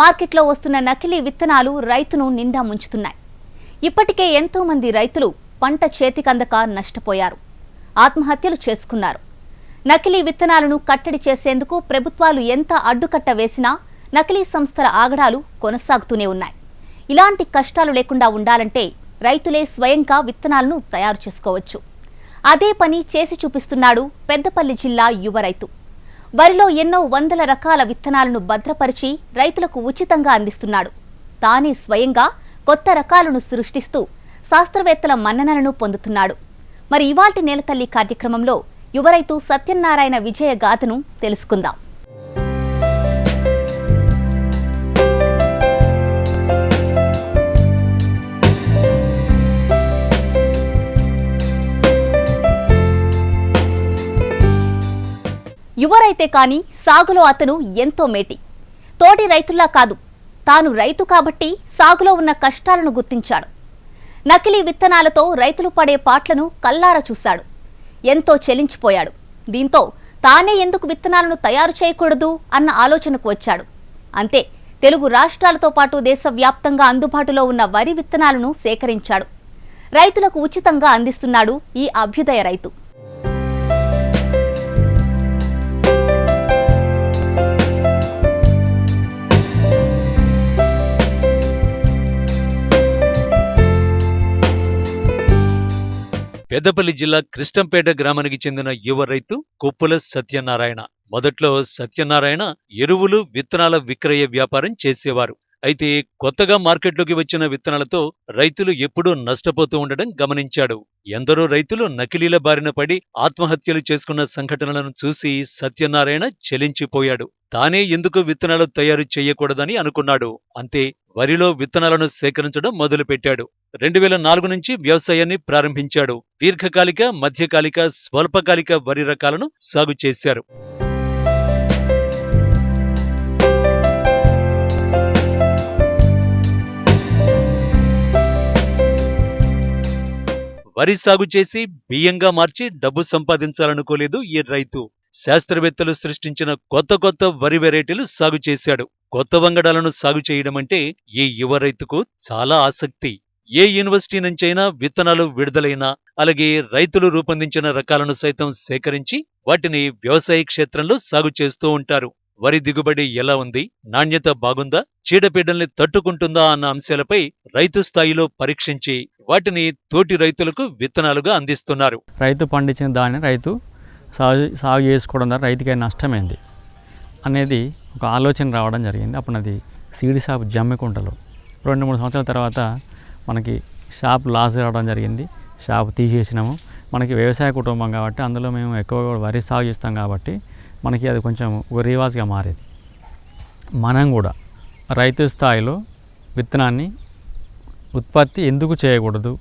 మార్కెట్లో వస్తున్న నకిలీ విత్తనాలు రైతును నిండా ముంచుతున్నాయి. ఇప్పటికే ఎంతో మంది రైతులు పంట చేతికందక నష్టపోయారు. ఆత్మహత్యలు చేసుకున్నారు. నకిలీ విత్తనాలను కట్టడి చేసేందుకు ప్రభుత్వాలు ఎంత అడ్డుకట్ట వేసినా నకిలీ సంస్థల ఆగడాలు కొనసాగుతూనే ఉన్నాయి. ఇలాంటి కష్టాలు లేకుండా ఉండాలంటే రైతులే స్వయంగా విత్తనాలను తయారు చేసుకోవచ్చు. అదే పని చేసి చూపిస్తున్నాడు పెద్దపల్లి జిల్లా యువ రైతు. వరిలో ఎన్నో వందల రకాల విత్తనాలను భద్రపరిచి రైతులకు ఉచితంగా అందిస్తున్నాడు. తానే స్వయంగా కొత్త రకాలను సృష్టిస్తూ శాస్త్రవేత్తల మన్ననలను పొందుతున్నాడు. మరి ఇవాల్టి నేలతల్లి కార్యక్రమంలో యువరైతు సత్యనారాయణ విజయ గాథను తెలుసుకుందాం. యువరైతే కాని సాగులో అతను ఎంతో మేటి. తోటి రైతుల్లా కాదు తాను రైతు కాబట్టి సాగులో ఉన్న కష్టాలను గుర్తించాడు. నకిలీ విత్తనాలతో రైతులు పడే పాట్లను కల్లార చూశాడు. ఎంతో చెలించిపోయాడు. దీంతో తానే ఎందుకు విత్తనాలను తయారు చేయకూడదు అన్న ఆలోచనకు వచ్చాడు. అంతే తెలుగు రాష్ట్రాలతో పాటు దేశవ్యాప్తంగా అందుబాటులో ఉన్న వరి విత్తనాలను సేకరించాడు. రైతులకు ఉచితంగా అందిస్తున్నాడు ఈ అభ్యుదయ రైతు. పెద్దపల్లి జిల్లా కృష్ణంపేట గ్రామానికి చెందిన యువ రైతు కొప్పుల సత్యనారాయణ. మొదట్లో సత్యనారాయణ ఎరువులు విత్తనాల విక్రయ వ్యాపారం చేసేవారు. అయితే కొత్తగా మార్కెట్లోకి వచ్చిన విత్తనాలతో రైతులు ఎప్పుడూ నష్టపోతూ ఉండడం గమనించాడు. ఎందరో రైతులు నకిలీల బారిన పడి ఆత్మహత్యలు చేసుకున్న సంఘటనలను చూసి సత్యనారాయణ చెలించిపోయాడు. తానే ఎందుకు విత్తనాలు తయారు చేయకూడదని అనుకున్నాడు. అంతే వరిలో విత్తనాలను సేకరించడం మొదలుపెట్టాడు. రెండు వేల నాలుగు నుంచి వ్యవసాయాన్ని ప్రారంభించాడు. దీర్ఘకాలిక మధ్యకాలిక స్వల్పకాలిక వరి రకాలను సాగు చేశారు. వరి సాగు చేసి బియ్యంగా మార్చి డబ్బు సంపాదించాలనుకోలేదు ఈ రైతు. శాస్త్రవేత్తలు సృష్టించిన కొత్త కొత్త వరి వెరైటీలు సాగు చేశాడు. కొత్త వంగడాలను సాగు చేయడం అంటే ఈ యువ రైతుకు చాలా ఆసక్తి. ఏ యూనివర్సిటీ నుంచైనా విత్తనాలు విడుదలైనా అలాగే రైతులు రూపొందించిన రకాలను సైతం సేకరించి వాటిని వ్యవసాయ క్షేత్రంలో సాగు చేస్తూ ఉంటారు. వరి దిగుబడి ఎలా ఉంది? నాణ్యత బాగుందా? చీడపీడల్ని తట్టుకుంటుందా అన్న అంశాలపై రైతు స్థాయిలో పరీక్షించి వాటిని తోటి రైతులకు విత్తనాలుగా అందిస్తున్నారు. రైతు పండించిన దాన్ని రైతు సాగు సాగు చేసుకోవడం ద్వారా రైతుకి నష్టమైంది అనేది ఒక ఆలోచన రావడం జరిగింది. అప్పుడు అది సీడి షాప్ జమ్మికుంటలో. రెండు మూడు సంవత్సరాల తర్వాత మనకి షాప్ లాస్ రావడం జరిగింది. షాప్ తీసేసినాము. మనకి వ్యవసాయ కుటుంబం కాబట్టి అందులో మేము ఎక్కువగా వరి సాగు చేస్తాం కాబట్టి మనకి అది కొంచెం ఒక రివాజ్గా మారేది. మనం కూడా రైతు స్థాయిలో విత్తనాన్ని ఉత్పత్తి ఎందుకు చేయకూడదు?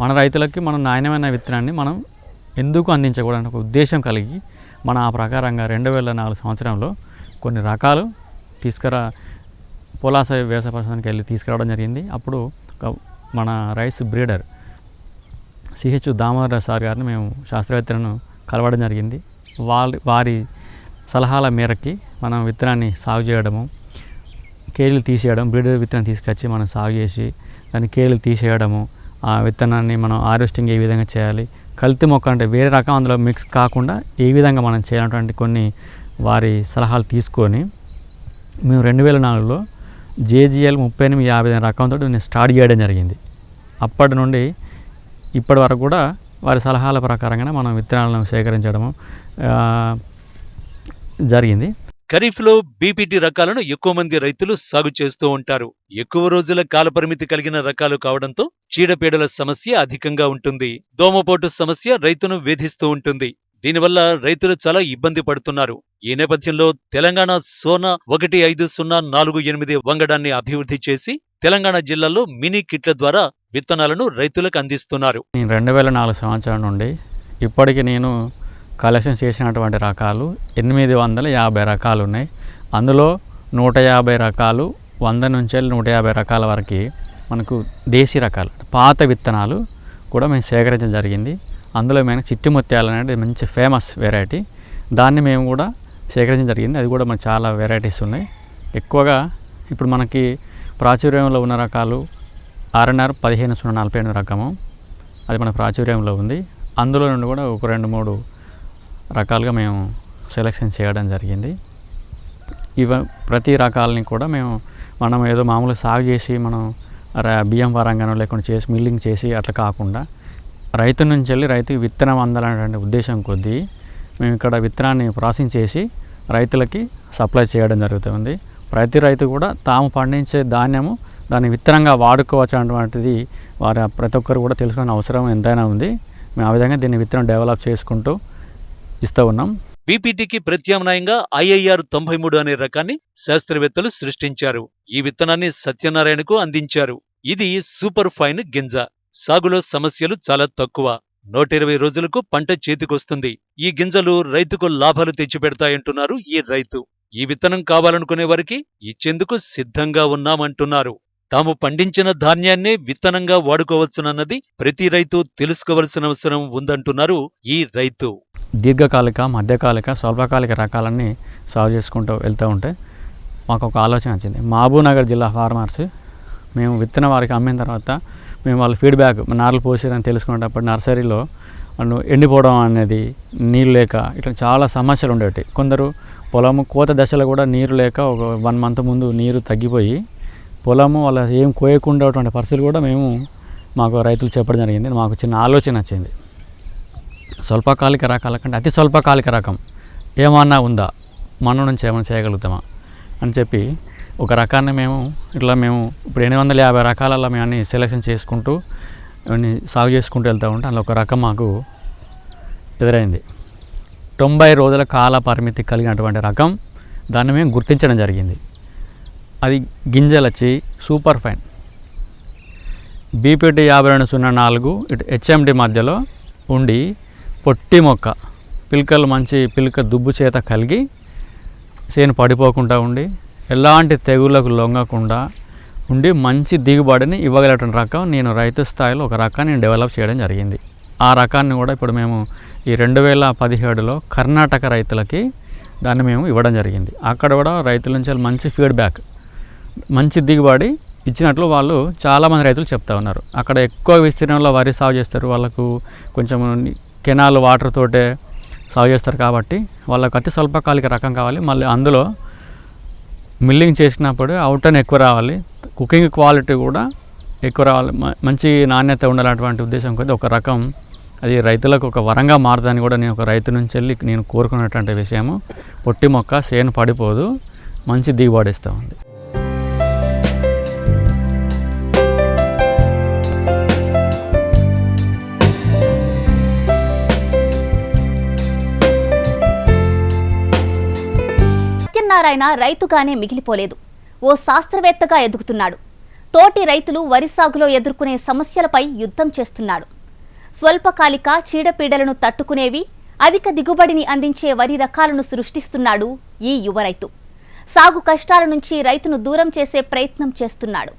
మన రైతులకి మనం నాణ్యమైన విత్తనాన్ని మనం ఎందుకు అందించకూడదు? ఒక ఉద్దేశం కలిగి మనం ఆ ప్రకారంగా రెండు వేల నాలుగు సంవత్సరంలో కొన్ని రకాలు తీసుకురా పొలాస వ్యవసాయ పరిశ్రమకి వెళ్ళి తీసుకురావడం జరిగింది. అప్పుడు మన rice breeder CH Damodar sir గారిని మేము శాస్త్రవేత్తలను కలవడం జరిగింది. వాళ్ళ వారి సలహాల మేరకి మనం విత్తనాన్ని సాగు చేయడము కేజీలు తీసేయడం బ్రీడర్ విత్తనం తీసుకొచ్చి మనం సాగు చేసి దాన్ని కేజీలు తీసేయడము ఆ విత్తనాన్ని మనం హార్వెస్టింగ్ ఏ విధంగా చేయాలి కల్తీ మొక్క అంటే వేరే రకం అందులో మిక్స్ కాకుండా ఏ విధంగా మనం చేయాలన్నటువంటి కొన్ని వారి సలహాలు తీసుకొని మేము రెండు వేల నాలుగులో జేజీఎల్ ముప్పై ఎనిమిది యాభై రకంతో నేను స్టార్ట్ చేయడం జరిగింది. అప్పటి నుండి ఇప్పటి వరకు కూడా వారి సలహాల ప్రకారంగానే మనం విత్తనాలను సేకరించడము జరిగింది. ఖరీఫ్లో బీపీటీ రకాలను ఎక్కువ మంది రైతులు సాగు చేస్తూ ఉంటారు. ఎక్కువ రోజుల కాలపరిమితి కలిగిన రకాలు కావడంతో చీడపీడల సమస్య అధికంగా ఉంటుంది. దోమపోటు సమస్య రైతును వేధిస్తూ ఉంటుంది. దీనివల్ల రైతులు చాలా ఇబ్బంది పడుతున్నారు. ఈ నేపథ్యంలో తెలంగాణ సోనా ఒకటి ఐదు సున్నా నాలుగు ఎనిమిది వంగడాన్ని అభివృద్ధి చేసి తెలంగాణ జిల్లాలో మినీ కిట్ల ద్వారా విత్తనాలను రైతులకు అందిస్తున్నారు. నేను రెండు వేల నాలుగు సంవత్సరం నుండి ఇప్పటికి నేను కలెక్షన్ చేసినటువంటి రకాలు ఎనిమిది వందల యాభై రకాలు ఉన్నాయి. అందులో నూట యాభై రకాలు వంద నుంచి వెళ్ళి నూట యాభై రకాల వరకు మనకు దేశీ రకాలు పాత విత్తనాలు కూడా మేము సేకరించడం జరిగింది. అందులో మేము చిట్టి ముత్యాలు అనేది మంచి ఫేమస్ వెరైటీ దాన్ని మేము కూడా సేకరించడం జరిగింది. అది కూడా మనకు చాలా వెరైటీస్ ఉన్నాయి. ఎక్కువగా ఇప్పుడు మనకి ప్రాచుర్యంలో ఉన్న రకాలు ఆర్ఎన్ఆర్ పదిహేను సున్నా నలభై ఎనిమిది రకము. అది మన ప్రాచుర్యంలో ఉంది. అందులో నుండి కూడా ఒక రెండు మూడు రకాలుగా మేము సెలెక్షన్ చేయడం జరిగింది. ఇవ ప్రతి రకాలని కూడా మేము మనం ఏదో మామూలుగా సాగు చేసి మనం బియ్యం పరంగానో లేకుండా చేసి మిల్లింగ్ చేసి అట్లా కాకుండా రైతు నుంచి వెళ్ళి రైతు విత్తనం అందాలనే ఉద్దేశం కొద్దీ మేము ఇక్కడ విత్తనాన్ని ప్రాసెసింగ్ చేసి రైతులకి సప్లై చేయడం జరుగుతుంది. ప్రతి రైతు కూడా తాము పండించే ధాన్యము దాన్ని విత్తనంగా వాడుకోవచ్చు అటువంటిది వారి ప్రతి ఒక్కరు కూడా తెలుసుకునే అవసరం ఎంతైనా ఉంది. మేము ఆ విధంగా దీన్ని విత్తనం డెవలప్ చేసుకుంటూ ఇస్తూ ఉన్నాం. బీపీటీకి ప్రత్యామ్నాయంగా ఐఐఆర్ తొంభై మూడు అనే రకాన్ని శాస్త్రవేత్తలు సృష్టించారు. ఈ విత్తనాన్ని సత్యనారాయణకు అందించారు. ఇది సూపర్ ఫైన్ గింజ. సాగులో సమస్యలు చాలా తక్కువ. నూట ఇరవై రోజులకు పంట చేతికొస్తుంది. ఈ గింజలు రైతుకు లాభాలు తెచ్చిపెడతాయంటున్నారు ఈ రైతు. ఈ విత్తనం కావాలనుకునే వారికి ఇచ్చేందుకు సిద్ధంగా ఉన్నామంటున్నారు. తాము పండించిన ధాన్యాన్నే విత్తనంగా వాడుకోవచ్చునన్నది ప్రతి రైతు తెలుసుకోవలసిన అవసరం ఉందంటున్నారు ఈ రైతు. దీర్ఘకాలిక మధ్యకాలిక స్వల్పకాలిక రకాలన్నీ సాల్వ్ చేసుకుంటూ వెళ్తూ ఉంటే మాకు ఒక ఆలోచన వచ్చింది. మహబూబ్నగర్ జిల్లా ఫార్మర్స్ మేము విత్తన వారికి అమ్మిన తర్వాత మేము వాళ్ళ ఫీడ్బ్యాక్ నార్లు పోసేదని తెలుసుకునేటప్పుడు నర్సరీలో వాళ్ళు ఎండిపోవడం అనేది నీళ్ళు లేక ఇట్లా చాలా సమస్యలు ఉండేవి. కొందరు పొలము కోత దశలో కూడా నీరు లేక ఒక వన్ మంత్ ముందు నీరు తగ్గిపోయి పొలము వాళ్ళ ఏం కోయకుండా పరిస్థితులు కూడా మేము మాకు రైతులు చెప్పడం జరిగింది. మాకు చిన్న ఆలోచన వచ్చింది. స్వల్పకాలిక రకాల కంటే అతి స్వల్పకాలిక రకం ఏమన్నా ఉందా? మన నుంచి ఏమైనా చేయగలుగుతామా? అని చెప్పి ఒక రకాన్ని మేము ఇట్లా మేము ఇప్పుడు ఎనిమిది వందల యాభై రకాలలో మేము అన్ని సెలెక్షన్ చేసుకుంటూ అన్ని సాగు చేసుకుంటూ వెళ్తూ ఉంటే అందులో ఒక రకం మాకు ఎదురైంది. తొంభై రోజుల కాల పరిమితి కలిగినటువంటి రకం దాన్ని మేము గుర్తించడం జరిగింది. అది గింజలు వచ్చి సూపర్ ఫైన్. బీపీటీ యాభై రెండు సున్నా నాలుగు ఇటు హెచ్ఎండి మధ్యలో ఉండి పొట్టి మొక్క. పిలకలు మంచి పిలక దుబ్బు చేత కలిగి చేను పడిపోకుండా ఉండి ఎలాంటి తెగుళ్ళకు లొంగకుండా ఉండి మంచి దిగుబడిని ఇవ్వగలిగిన రకం నేను రైతు స్థాయిలో ఒక రకాన్ని డెవలప్ చేయడం జరిగింది. ఆ రకాన్ని కూడా ఇప్పుడు మేము ఈ రెండు వేల పదిహేడులో కర్ణాటక రైతులకి దాన్ని మేము ఇవ్వడం జరిగింది. అక్కడ కూడా రైతుల నుంచి మంచి ఫీడ్బ్యాక్ మంచి దిగుబడి ఇచ్చినట్లు వాళ్ళు చాలామంది రైతులు చెప్తా ఉన్నారు. అక్కడ ఎక్కువ విస్తీర్ణంలో వరి సాగు చేస్తారు. వాళ్ళకు కొంచెం కెనాల్ వాటర్ తోటే సాగు చేస్తారు కాబట్టి వాళ్ళకు అతి స్వల్పకాలిక రకం కావాలి. మళ్ళీ అందులో మిల్లింగ్ చేసినప్పుడు అవుటన్ ఎక్కువ రావాలి. కుకింగ్ క్వాలిటీ కూడా ఎక్కువ రావాలి. మంచి నాణ్యత ఉండాలన్నటువంటి ఉద్దేశం కొద్ది ఒక రకం. అది రైతులకు ఒక వరంగా మారుతుందని కూడా నేను ఒక రైతు నుంచి వెళ్ళి నేను కోరుకున్నటువంటి విషయము. పొట్టి మొక్క సేను పడిపోదు. మంచి దిగుబడి ఇస్తూ ఉంది. సత్యనారాయణ రైతుగానే మిగిలిపోలేదు. ఓ శాస్త్రవేత్తగా ఎదుగుతున్నాడు. తోటి రైతులు వరి సాగులో ఎదుర్కొనే సమస్యలపై యుద్ధం చేస్తున్నాడు. స్వల్పకాలిక చీడపీడలను తట్టుకునేవి అధిక దిగుబడిని అందించే వరి రకాలను సృష్టిస్తున్నాడు ఈ యువ రైతు. సాగు కష్టాల నుంచి రైతును దూరం చేసే ప్రయత్నం చేస్తున్నాడు.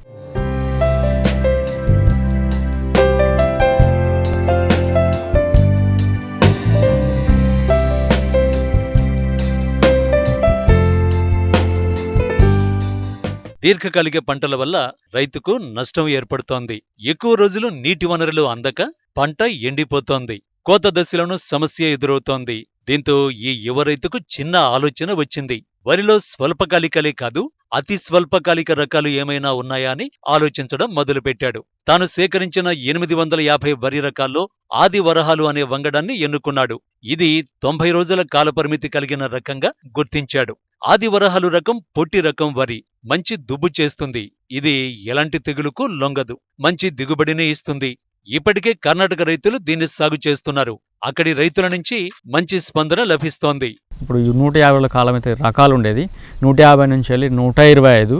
దీర్ఘకాలిక పంటల వల్ల రైతుకు నష్టం ఏర్పడుతోంది. ఎక్కువ రోజులు నీటి వనరులు అందక పంట ఎండిపోతోంది. కోత దశలోనూ సమస్య ఎదురవుతోంది. దీంతో ఈ యువ రైతుకు చిన్న ఆలోచన వచ్చింది. వరిలో స్వల్పకాలికలే కాదు అతి స్వల్పకాలిక రకాలు ఏమైనా ఉన్నాయా అని ఆలోచించడం మొదలుపెట్టాడు. తాను సేకరించిన ఎనిమిది వందల యాభై వరి రకాల్లో ఆది వరహాలు అనే వంగడాన్ని ఎన్నుకున్నాడు. ఇది తొంభై రోజుల కాలపరిమితి కలిగిన రకంగా గుర్తించాడు. ఆది వరహాలు రకం పొట్టి రకం వరి మంచి దుబ్బు చేస్తుంది. ఇది ఎలాంటి తెగులుకు లొంగదు మంచి దిగుబడిని ఇస్తుంది. ఇప్పటికే కర్ణాటక రైతులు దీన్ని సాగు చేస్తున్నారు. అక్కడి రైతుల నుంచి మంచి స్పందన లభిస్తోంది. ఇప్పుడు నూట యాభైల కాలం అయితే రకాలు ఉండేది నూట యాభై నుంచి వెళ్ళి నూట ఇరవై ఐదు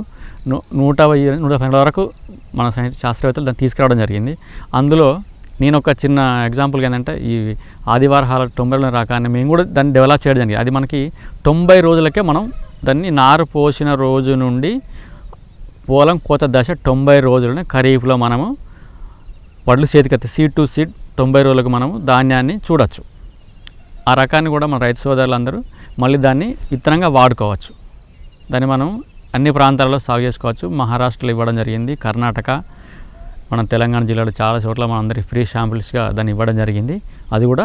నూట నూట పన్నెండు వరకు మన శాస్త్రవేత్తలు దాన్ని తీసుకురావడం జరిగింది. అందులో నేను ఒక చిన్న ఎగ్జాంపుల్గా ఏంటంటే ఈ ఆదివారహాల తొంభై రోజుల రకాన్ని మేము కూడా దాన్ని డెవలప్ చేయడం జరిగింది. అది మనకి తొంభై రోజులకే మనం దాన్ని నారు పోసిన రోజు నుండి పొలం కోత దశ తొంభై రోజులనే ఖరీఫ్లో మనము వడ్లు చేతికి సీడ్ టు సీడ్ తొంభై రోజులకు మనము ధాన్యాన్ని చూడొచ్చు. ఆ రకాన్ని కూడా మన రైతు సోదరులందరూ మళ్ళీ దాన్ని విత్తనంగా వాడుకోవచ్చు. దాన్ని మనం అన్ని ప్రాంతాలలో సాగు చేసుకోవచ్చు. మహారాష్ట్రలో ఇవ్వడం జరిగింది. కర్ణాటక మన తెలంగాణ జిల్లాలో చాలా చోట్ల మనందరికీ ఫ్రీ శాంపిల్స్గా దాన్ని ఇవ్వడం జరిగింది. అది కూడా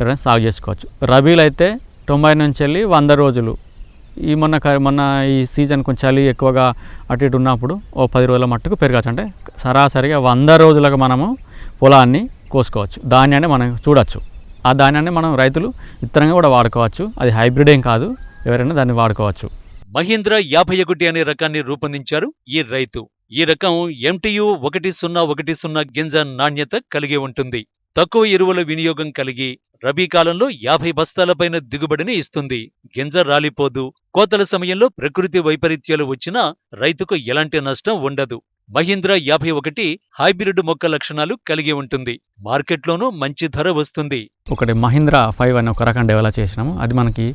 ఎవరైనా సాగు చేసుకోవచ్చు. రబీలు అయితే తొంభై నుంచి వెళ్ళి వంద రోజులు. ఈ మొన్న మొన్న ఈ సీజన్ కొంచెం చలి ఎక్కువగా అటు ఇటు ఉన్నప్పుడు ఓ పది రోజుల మట్టుకు పెరగచ్చు. అంటే సరాసరిగా వంద రోజులకు మనము పొలాన్ని కోసుకోవచ్చు. ధాన్యాన్ని మనం చూడవచ్చు ఆ ధాన్యాన్ని మనం రైతులు ఇతరంగా కూడా వాడుకోవచ్చు. అది హైబ్రిడ్ ఏం కాదు. ఎవరైనా దాన్ని వాడుకోవచ్చు. మహీంద్ర యాభై ఒకటి అనే రకాన్ని రూపొందించారు ఈ రైతు. ఈ రకం ఎంటీయు ఒకటి సున్నా ఒకటి సున్నా గింజ నాణ్యత కలిగి ఉంటుంది. తక్కువ ఎరువుల వినియోగం కలిగి రబీ కాలంలో యాభై బస్తాలపైన దిగుబడిని ఇస్తుంది. గింజ రాలిపోదు. కోతల సమయంలో ప్రకృతి వైపరీత్యాలు వచ్చినా రైతుకు ఎలాంటి నష్టం ఉండదు. మహీంద్ర యాభై ఒకటి హైబ్రిడ్ మొక్క లక్షణాలు కలిగి ఉంటుంది. మార్కెట్లోనూ మంచి ధర వస్తుంది. ఒకటి మహీంద్రా ఫైవ్ అని ఒక రకం డెవలప్ చేసినాము. అది మనకి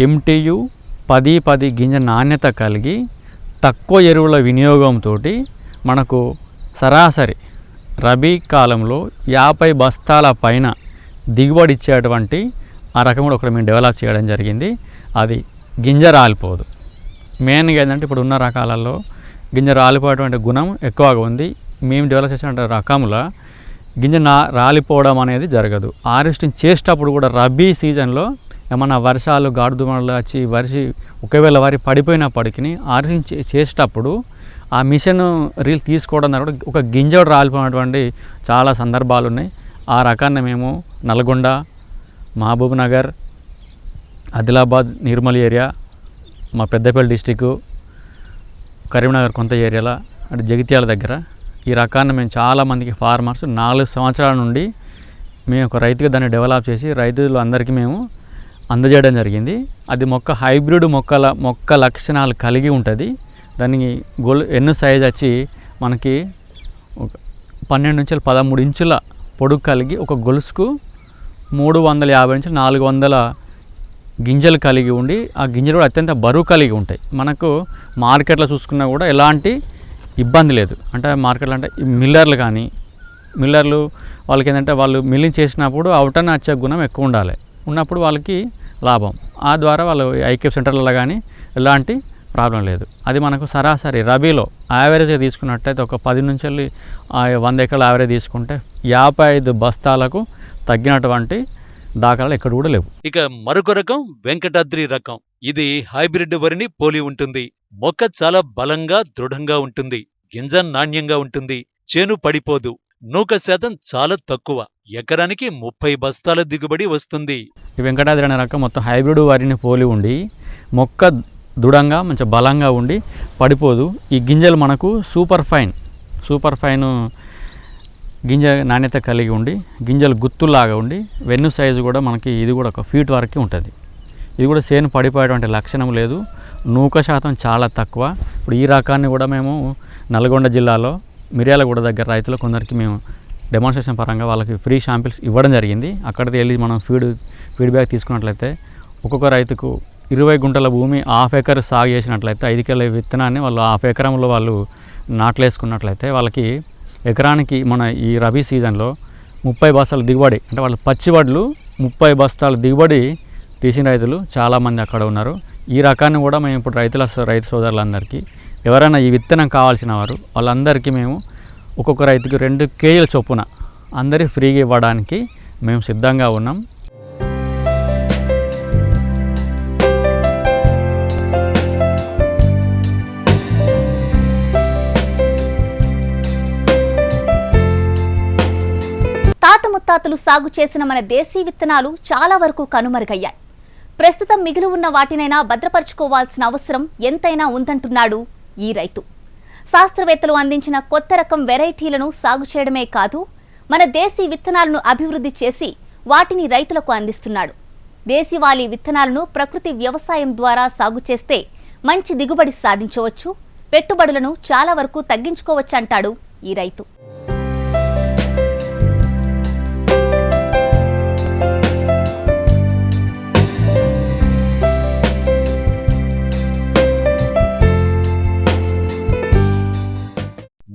ఎంటీయు పది పది గింజ నాణ్యత కలిగి తక్కువ ఎరువుల వినియోగంతో మనకు సరాసరి రబీ కాలంలో యాభై బస్తాల పైన దిగుబడి ఇచ్చేటువంటి ఆ రకం కూడా ఒకటి మేము డెవలప్ చేయడం జరిగింది. అది గింజ రాలిపోదు. మెయిన్గా ఏంటంటే ఇప్పుడు ఉన్న రకాలలో గింజ రాలిపోయేటువంటి గుణం ఎక్కువగా ఉంది. మేము డెవలప్ చేసిన రకముల గింజ నా రాలిపోవడం అనేది జరగదు. హార్వెస్టింగ్ చేసేటప్పుడు కూడా రబీ సీజన్లో ఏమన్నా వర్షాలు గాడుదుమలు వచ్చి వరిసి ఒకవేళ వరి పడిపోయినప్పటికీ హార్వెస్టింగ్ చే- చేసేటప్పుడు ఆ మిషన్ రీల్ తీసుకోవడం ద్వారా కూడా ఒక గింజ రాలిపోయినటువంటి చాలా సందర్భాలు ఉన్నాయి. ఆ రకాన్ని మేము నల్గొండ మహబూబ్ నగర్ ఆదిలాబాద్ నిర్మల్ ఏరియా మా పెద్దపల్లి డిస్టిక్ కరీంనగర్ కొంత ఏరియాలో అంటే జగిత్యాల దగ్గర ఈ రకాన్ని మేము చాలామందికి ఫార్మర్స్ నాలుగు సంవత్సరాల నుండి మేము ఒక రైతుగా దాన్ని డెవలప్ చేసి రైతులు అందరికీ మేము అందజేయడం జరిగింది. అది మొక్క హైబ్రిడ్ మొక్కల మొక్క లక్షణాలు కలిగి ఉంటుంది. దానికి గోల్ ఎన్ను సైజ్ వచ్చి మనకి పన్నెండు నుంచి పదమూడు ఇంచుల పొడుగు కలిగి ఒక గొలుసుకు మూడు వందల యాభై నుంచి నాలుగు వందల గింజలు కలిగి ఉండి ఆ గింజలు కూడా అత్యంత బరువు కలిగి ఉంటాయి. మనకు మార్కెట్లో చూసుకున్నా కూడా ఎలాంటి ఇబ్బంది లేదు. అంటే మార్కెట్లో అంటే మిల్లర్లు కానీ మిల్లర్లు వాళ్ళకి ఏంటంటే వాళ్ళు మిల్లింగ్ చేసినప్పుడు అవుటన వచ్చే గుణం ఎక్కువ ఉండాలి. ఉన్నప్పుడు వాళ్ళకి లాభం. ఆ ద్వారా వాళ్ళు ఐక్యప్ సెంటర్లలో కానీ ఎలాంటి ప్రాబ్లం లేదు. అది మనకు సరాసరి రబీలో యావరేజ్గా తీసుకున్నట్టయితే ఒక పది నుంచి వెళ్ళి వంద ఎకరాల యావరేజ్ తీసుకుంటే యాభై ఐదు బస్తాలకు తగ్గినటువంటి దాఖలాలు ఎక్కడ కూడా లేవు. ఇక మరొక రకం వెంకటాద్రి రకం. ఇది హైబ్రిడ్ వరిని పోలి ఉంటుంది. మొక్క చాలా బలంగా దృఢంగా ఉంటుంది. గింజ నాణ్యంగా ఉంటుంది. చేను పడిపోదు. నూక శాతం చాలా తక్కువ. ఎకరానికి ముప్పై బస్తాల దిగుబడి వస్తుంది. ఈ వెంకటాద్రి అనే రకం మొత్తం హైబ్రిడ్ వరిని పోలి ఉండి మొక్క దృఢంగా మంచి బలంగా ఉండి పడిపోదు. ఈ గింజలు మనకు సూపర్ ఫైన్. సూపర్ ఫైన్ గింజ నాణ్యత కలిగి ఉండి గింజలు గుత్తులాగా ఉండి వెన్ను సైజు కూడా మనకి ఇది కూడా ఒక ఫీట్ వరకు ఉంటుంది. ఇది కూడా సేను పడిపోయేటువంటి లక్షణం లేదు. నూక శాతం చాలా తక్కువ. ఇప్పుడు ఈ రకాన్ని కూడా మేము నల్గొండ జిల్లాలో మిర్యాలగూడ దగ్గర రైతులు కొందరికి మేము డెమాన్స్ట్రేషన్ పరంగా వాళ్ళకి ఫ్రీ షాంపిల్స్ ఇవ్వడం జరిగింది. అక్కడికి వెళ్ళి మనం ఫీడ్ ఫీడ్బ్యాక్ తీసుకున్నట్లయితే ఒక్కొక్క రైతుకు ఇరవై గుంటల భూమి హాఫ్ ఎకర్ సాగు చేసినట్లయితే ఐదు కిలో విత్తనాన్ని వాళ్ళు హాఫ్ ఎకరంలో వాళ్ళు నాట్లేసుకున్నట్లయితే వాళ్ళకి ఎకరానికి మన ఈ రబీ సీజన్లో ముప్పై బస్తాల దిగుబడి అంటే వాళ్ళు పచ్చివడ్లు ముప్పై బస్తాల దిగుబడి తీసిన రైతులు చాలామంది అక్కడ ఉన్నారు. ఈ రకాన్ని కూడా మేము ఇప్పుడు రైతుల రైతు సోదరులందరికీ ఎవరైనా ఈ విత్తనం కావాల్సిన వారు వాళ్ళందరికీ మేము ఒక్కొక్క రైతుకి రెండు కేజీల చొప్పున అందరి ఫ్రీగా ఇవ్వడానికి మేము సిద్ధంగా ఉన్నాం. ముత్తాతలు సాగు చేసిన మన దేశీ విత్తనాలు చాలా వరకు కనుమరుగయ్యాయి. ప్రస్తుతం మిగిలి ఉన్న వాటినైనా భద్రపరుచుకోవాల్సిన అవసరం ఎంతైనా ఉందంటున్నాడు ఈ రైతు. శాస్త్రవేత్తలు అందించిన కొత్త రకం వెరైటీలను సాగు చేయడమే కాదు మన దేశీ విత్తనాలను అభివృద్ధి చేసి వాటిని రైతులకు అందిస్తున్నాడు. దేశీవాళీ విత్తనాలను ప్రకృతి వ్యవసాయం ద్వారా సాగు చేస్తే మంచి దిగుబడి సాధించవచ్చు పెట్టుబడులను చాలా వరకు తగ్గించుకోవచ్చంటాడు ఈ రైతు.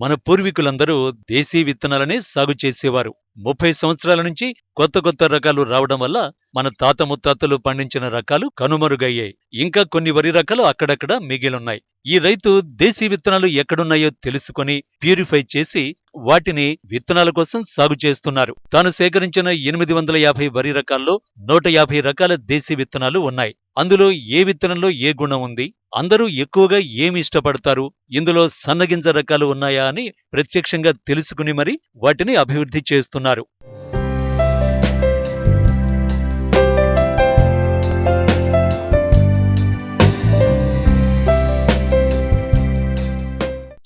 మన పూర్వీకులందరూ దేశీ విత్తనాలనే సాగు చేసేవారు. ముప్పై సంవత్సరాల నుంచి కొత్త కొత్త రకాలు రావడం వల్ల మన తాత ముత్తాతలు పండించిన రకాలు కనుమరుగయ్యాయి. ఇంకా కొన్ని వరి రకాలు అక్కడక్కడ మిగిలున్నాయి. ఈ రైతు దేశీ విత్తనాలు ఎక్కడున్నాయో తెలుసుకొని ప్యూరిఫై చేసి వాటిని విత్తనాల కోసం సాగు చేస్తున్నారు. తాను సేకరించిన ఎనిమిది వందల యాభై వరి రకాల్లో నూట యాభై రకాల దేశీ విత్తనాలు ఉన్నాయి. అందులో ఏ విత్తనంలో ఏ గుణం ఉంది? అందరూ ఎక్కువగా ఏమి ఇష్టపడతారు? ఇందులో సన్నగింజ రకాలు ఉన్నాయా అని ప్రత్యక్షంగా తెలుసుకుని మరి వాటిని అభివృద్ధి చేస్తున్నారు.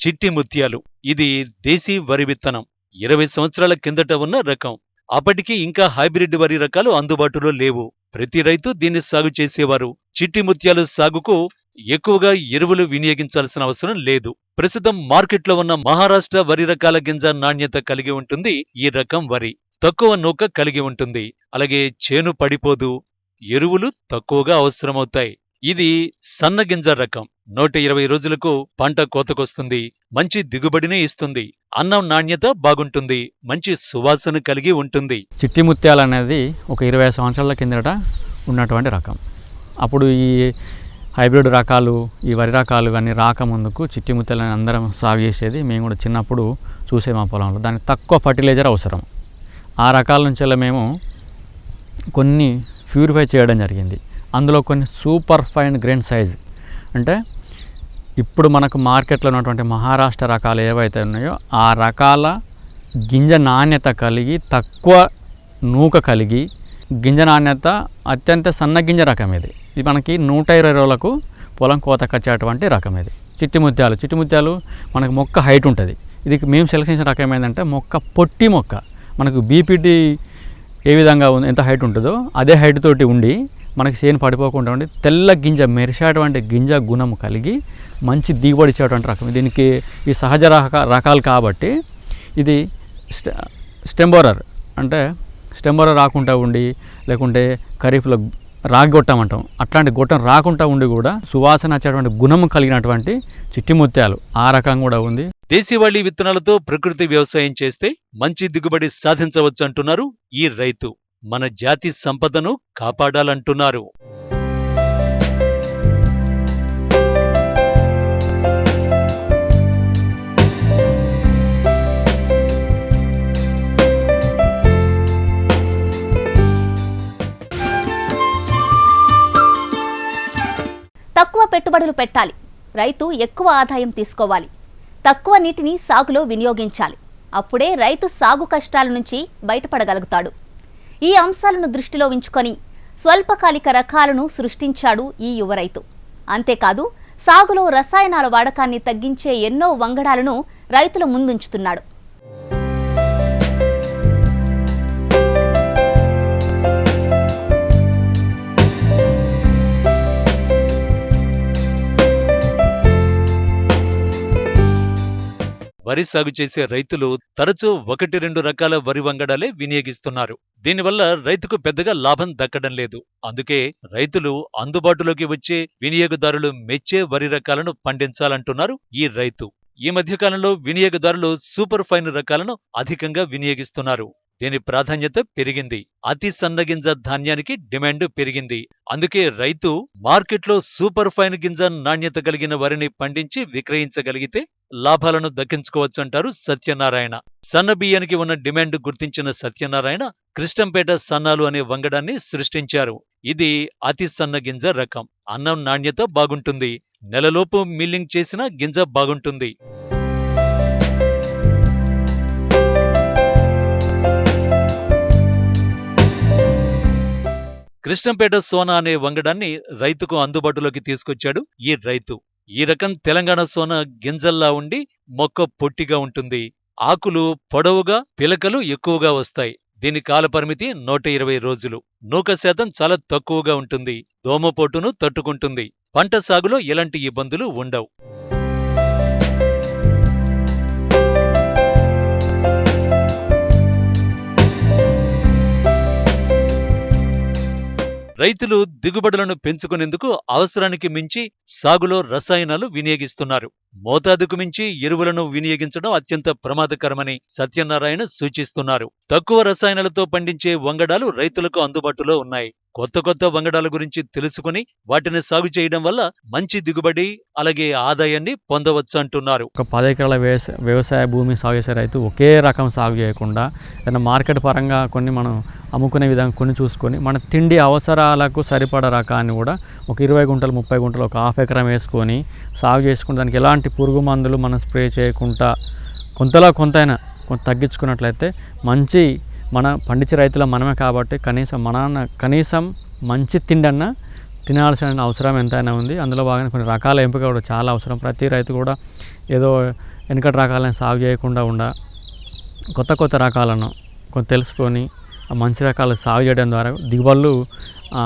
చిట్టి ముత్యాలు. ఇది దేశీ వరి విత్తనం. ఇరవై సంవత్సరాల కిందట ఉన్న రకం. అప్పటికి ఇంకా హైబ్రిడ్ వరి రకాలు అందుబాటులో లేవు. ప్రతి రైతు దీన్ని సాగు చేసేవారు. చిట్టి ముత్యాలు సాగుకు ఎక్కువగా ఎరువులు వినియోగించాల్సిన అవసరం లేదు. ప్రస్తుతం మార్కెట్లో ఉన్న మహారాష్ట్ర వరి రకాల గింజ నాణ్యత కలిగి ఉంటుంది. ఈ రకం వరి తక్కువ నూక కలిగి ఉంటుంది. అలాగే చేను పడిపోదు. ఎరువులు తక్కువగా అవసరమవుతాయి. ఇది సన్నగింజ రకం. నూట ఇరవై రోజులకు పంట కోతకొస్తుంది మంచి దిగుబడిని ఇస్తుంది అన్నం నాణ్యత బాగుంటుంది మంచి సువాసన కలిగి ఉంటుంది. చిట్టి ముత్యాలు అనేది ఒక ఇరవై సంవత్సరాల కిందట ఉన్నటువంటి రకం. అప్పుడు ఈ హైబ్రిడ్ రకాలు ఈ వరి రకాలు కానీ రాకముందుకు చిట్టి ముత్యాలని అందరం సాగు చేసేది మేము కూడా చిన్నప్పుడు చూసే మా పొలంలో. దానికి తక్కువ ఫర్టిలైజర్ అవసరం. ఆ రకాల నుంచి మేము కొన్ని ప్యూరిఫై చేయడం జరిగింది. అందులో కొన్ని సూపర్ ఫైన్ గ్రెయిన్ సైజ్ అంటే ఇప్పుడు మనకు మార్కెట్లో ఉన్నటువంటి మహారాష్ట్ర రకాలు ఏవైతే ఉన్నాయో ఆ రకాల గింజ నాణ్యత కలిగి తక్కువ నూక కలిగి గింజ నాణ్యత అత్యంత సన్న గింజ రకం ఇది. ఇది మనకి నూట ఇరవై రోజులకు పొలం కోతకొచ్చేటువంటి రకం ఇది. చిట్టి ముత్యాలు ముత్యాలు మనకు మొక్క హైట్ ఉంటుంది. ఇది మేము సెలెక్ట్ చేసిన రకం ఏంటంటే మొక్క పొట్టి మొక్క. మనకు బీపీటీ ఏ విధంగా ఉంది ఎంత హైట్ ఉంటుందో అదే హైట్ తోటి ఉండి మనకి చేను పడిపోకుండా ఉండి తెల్ల గింజ మెరిసేటువంటి గింజ గుణం కలిగి మంచి దిగుబడి ఇచ్చేటువంటి రకం. దీనికి ఈ సహజ రక రకాలు కాబట్టి ఇది స్టెంబోరర్ అంటే స్టెంబోరర్ రాకుండా ఉండి లేకుంటే ఖరీఫ్లో రాగి గొట్టం అంటాం. అట్లాంటి గొట్టం రాకుండా ఉండి కూడా సువాసన వచ్చేటువంటి గుణం కలిగినటువంటి చిట్టి ముత్యాలు ఆ రకం కూడా ఉంది. దేశీవాళీ విత్తనాలతో ప్రకృతి వ్యవసాయం చేస్తే మంచి దిగుబడి సాధించవచ్చు అంటున్నారు ఈ రైతు. మన జాతి సంపదను కాపాడాలంటున్నారు. పెట్టుబడులు పెట్టాలి. రైతు ఎక్కువ ఆదాయం తీసుకోవాలి. తక్కువ నీటిని సాగులో వినియోగించాలి. అప్పుడే రైతు సాగు కష్టాల నుంచి బయటపడగలుగుతాడు. ఈ అంశాలను దృష్టిలో ఉంచుకొని స్వల్పకాలిక రకాలను సృష్టించాడు ఈ యువ రైతు. అంతేకాదు సాగులో రసాయనాల వాడకాన్ని తగ్గించే ఎన్నో వంగడాలను రైతుల ముందుంచుతున్నాడు. వరి సాగు చేసే రైతులు తరచూ ఒకటి రెండు రకాల వరి వంగడాలే వినియోగిస్తున్నారు. దీనివల్ల రైతుకు పెద్దగా లాభం దక్కడం లేదు. అందుకే రైతులు అందుబాటులోకి వచ్చే వినియోగదారులు మెచ్చే వరి రకాలను పండించాలంటున్నారు ఈ రైతు. ఈ మధ్యకాలంలో వినియోగదారులు సూపర్ ఫైన్ రకాలను అధికంగా వినియోగిస్తున్నారు. దీని ప్రాధాన్యత పెరిగింది. అతి సన్నగింజ ధాన్యానికి డిమాండ్ పెరిగింది. అందుకే రైతు మార్కెట్లో సూపర్ ఫైన్ గింజ నాణ్యత కలిగిన వరిని పండించి విక్రయించగలిగితే లాభాలను దక్కించుకోవచ్చు అంటారు సత్యనారాయణ. సన్న బియ్యానికి ఉన్న డిమాండ్ గుర్తించిన సత్యనారాయణ కృష్ణంపేట సన్నాలు అనే వంగడాన్ని సృష్టించారు. ఇది అతి సన్న గింజ రకం. అన్నం నాణ్యత బాగుంటుంది. నెలలోపు మిల్లింగ్ చేసిన గింజ బాగుంటుంది. కృష్ణంపేట సోనా అనే వంగడాన్ని రైతుకు అందుబాటులోకి తీసుకొచ్చాడు ఈ రైతు. ఈ రకం తెలంగాణ సోన గింజల్లా ఉండి మొక్క పొట్టిగా ఉంటుంది. ఆకులు పొడవుగా పిలకలు ఎక్కువగా వస్తాయి. దీని కాలపరిమితి నూట ఇరవై రోజులు. నూక శాతం చాలా తక్కువగా ఉంటుంది. దోమపోటును తట్టుకుంటుంది. పంట సాగులో ఎలాంటి ఇబ్బందులు ఉండవు. రైతులు దిగుబడులను పెంచుకునేందుకు అవసరానికి మించి సాగులో రసాయనాలు వినియోగిస్తున్నారు. మోతాదుకు మించి ఎరువులను వినియోగించడం అత్యంత ప్రమాదకరమని సత్యనారాయణ సూచిస్తున్నారు. తక్కువ రసాయనాలతో పండించే వంగడాలు రైతులకు అందుబాటులో ఉన్నాయి. కొత్త కొత్త వంగడాల గురించి తెలుసుకుని వాటిని సాగు చేయడం వల్ల మంచి దిగుబడి అలాగే ఆదాయాన్ని పొందవచ్చు అంటున్నారు. ఒక పది ఎకరాల వ్యవసాయ భూమి సాగు చేసే రైతు ఒకే రకం సాగు చేయకుండా ఏదైనా మార్కెట్ పరంగా కొన్ని మనం అమ్ముకునే విధంగా కొన్ని చూసుకొని మన తిండి అవసరాలకు సరిపడ రకాన్ని కూడా ఒక ఇరవై గుంటలు ముప్పై గుంటలు ఒక హాఫ్ ఎకరం వేసుకొని సాగు చేసుకుని దానికి ఎలాంటి పురుగు మందులు మనం స్ప్రే చేయకుండా కొంతలో కొంతైనా కొంత తగ్గించుకున్నట్లయితే మంచి మన పండించే రైతుల మనమే కాబట్టి కనీసం మన కనీసం మంచి తిండన్నా తినాల్సిన అవసరం ఎంతైనా ఉంది. అందులో భాగంగా కొన్ని రకాల ఎంపిక కూడా చాలా అవసరం. ప్రతి రైతు కూడా ఏదో వెనకటి రకాలను సాగు చేయకుండా ఉండ కొత్త కొత్త రకాలను కొంత తెలుసుకొని మంచి రకాలు సాగు చేయడం ద్వారా దిగుబడులు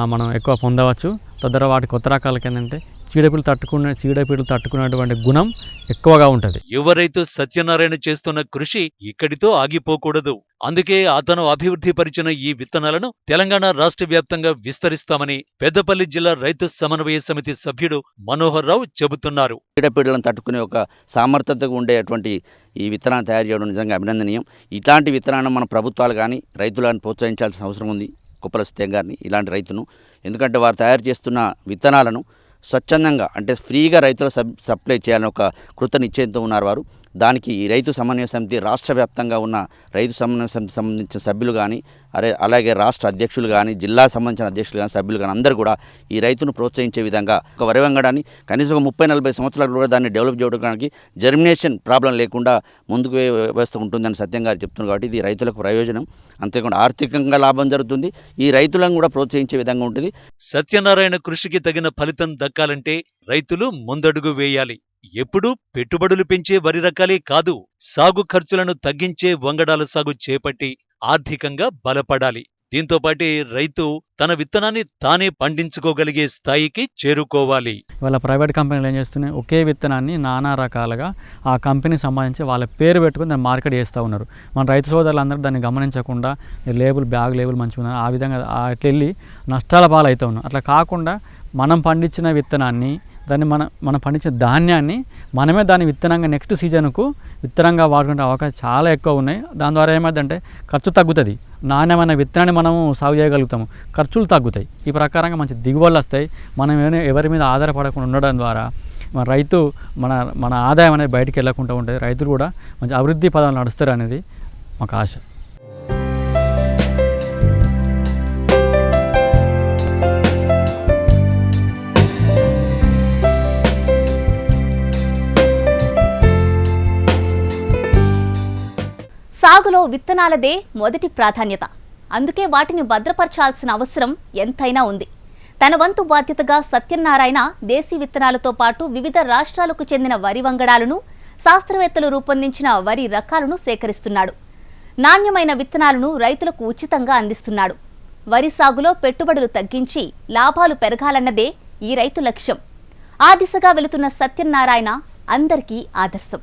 మనం ఎక్కువ పొందవచ్చు. తద్వారా వాటి కొత్త రకాలకి ఏంటంటే చీడపీడలు తట్టుకునే చీడపీడలు తట్టుకునేటువంటి గుణం ఎక్కువగా ఉంటుంది. యువ రైతు సత్యనారాయణ చేస్తున్న కృషి ఇక్కడితో ఆగిపోకూడదు. అందుకే అతను అభివృద్ధి పరిచిన ఈ విత్తనాలను తెలంగాణ రాష్ట్ర వ్యాప్తంగా విస్తరిస్తామని పెద్దపల్లి జిల్లా రైతు సమన్వయ సమితి సభ్యుడు మనోహర్ రావు చెబుతున్నారు. చీడపీడలను తట్టుకునే ఒక సామర్థ్యతగా ఉండేటువంటి ఈ విత్తనాన్ని తయారు చేయడం నిజంగా అభినందనీయం. ఇట్లాంటి విత్తనాన్ని మన ప్రభుత్వాలు కానీ రైతులను ప్రోత్సహించాల్సిన అవసరం ఉంది. కుప్పల సత్యం గారిని ఇలాంటి రైతును. ఎందుకంటే వారు తయారు చేస్తున్న విత్తనాలను స్వచ్ఛందంగా అంటే ఫ్రీగా రైతులకు సబ్ సప్లై చేయాలని ఒక కృత నిశ్చయంతో ఉన్నారు వారు. దానికి ఈ రైతు సమన్వయ సమితి రాష్ట్ర వ్యాప్తంగా ఉన్న రైతు సమన్వయ సమితి సంబంధించిన సభ్యులు కానీ అరే అలాగే రాష్ట్ర అధ్యక్షులు కానీ జిల్లా సంబంధించిన అధ్యక్షులు కానీ సభ్యులు కానీ అందరూ కూడా ఈ రైతును ప్రోత్సహించే విధంగా ఒక వరి వంగడాన్ని కనీసం ఒక ముప్పై నలభై సంవత్సరాలు కూడా దాన్ని డెవలప్ చేయడానికి జర్మినేషన్ ప్రాబ్లం లేకుండా ముందుకు వ్యవస్థ ఉంటుందని సత్యం గారు చెప్తున్నారు కాబట్టి ఇది రైతులకు ప్రయోజనం. అంతేకాకుండా ఆర్థికంగా లాభం జరుగుతుంది. ఈ రైతులను కూడా ప్రోత్సహించే విధంగా ఉంటుంది. సత్యనారాయణ కృషికి తగిన ఫలితం దక్కాలంటే రైతులు ముందడుగు వేయాలి. ఎప్పుడూ పెట్టుబడులు పెంచే వరి రకాలే కాదు సాగు ఖర్చులను తగ్గించే వంగడాల సాగు చేపట్టి ఆర్థికంగా బలపడాలి. దీంతోపాటి రైతు తన విత్తనాన్ని తానే పండించుకోగలిగే స్థాయికి చేరుకోవాలి. వాళ్ళ ప్రైవేట్ కంపెనీలు ఏం చేస్తున్నాయి? ఒకే విత్తనాన్ని నానా రకాలుగా ఆ కంపెనీకి సంబంధించి వాళ్ళ పేరు పెట్టుకుని దాన్ని మార్కెట్ చేస్తూ ఉన్నారు. మన రైతు సోదరులందరూ దాన్ని గమనించకుండా లేబుల్ బ్యాగ్ లేబుల్ మంచిగా ఆ విధంగా అట్లా వెళ్ళి నష్టాల పాలవుతూ ఉన్నారు. అట్లా కాకుండా మనం పండించిన విత్తనాన్ని దాన్ని మన మనం పండించే ధాన్యాన్ని మనమే దాని విత్తనంగా నెక్స్ట్ సీజన్కు విత్తనంగా వాడుకునే అవకాశం చాలా ఎక్కువ ఉన్నాయి. దాని ద్వారా ఏమైందంటే ఖర్చు తగ్గుతుంది. నాణ్యమైన విత్తనాన్ని మనము సాగు చేయగలుగుతాము. ఖర్చులు తగ్గుతాయి. ఈ ప్రకారంగా మంచి దిగుబడులు వస్తాయి. మనం ఎవరి మీద ఆధారపడకుండా ఉండడం ద్వారా మన రైతు మన మన ఆదాయం అనేది బయటికి వెళ్ళకుండా ఉంటుంది. రైతులు కూడా మంచి అభివృద్ధి పదాలు నడుస్తారు అనేది మాకు ఆశ. సాగులో విత్తనాలదే మొదటి ప్రాధాన్యత. అందుకే వాటిని భద్రపరచాల్సిన అవసరం ఎంతైనా ఉంది. తన వంతు బాధ్యతగా సత్యనారాయణ దేశీ విత్తనాలతో పాటు వివిధ రాష్ట్రాలకు చెందిన వరి వంగడాలను శాస్త్రవేత్తలు రూపొందించిన వరి రకాలను సేకరిస్తున్నాడు. నాణ్యమైన విత్తనాలను రైతులకు ఉచితంగా అందిస్తున్నాడు. వరి సాగులో పెట్టుబడులు తగ్గించి లాభాలు పెరగాలన్నదే ఈ రైతు లక్ష్యం. ఆ దిశగా వెళుతున్న సత్యనారాయణ అందరికీ ఆదర్శం.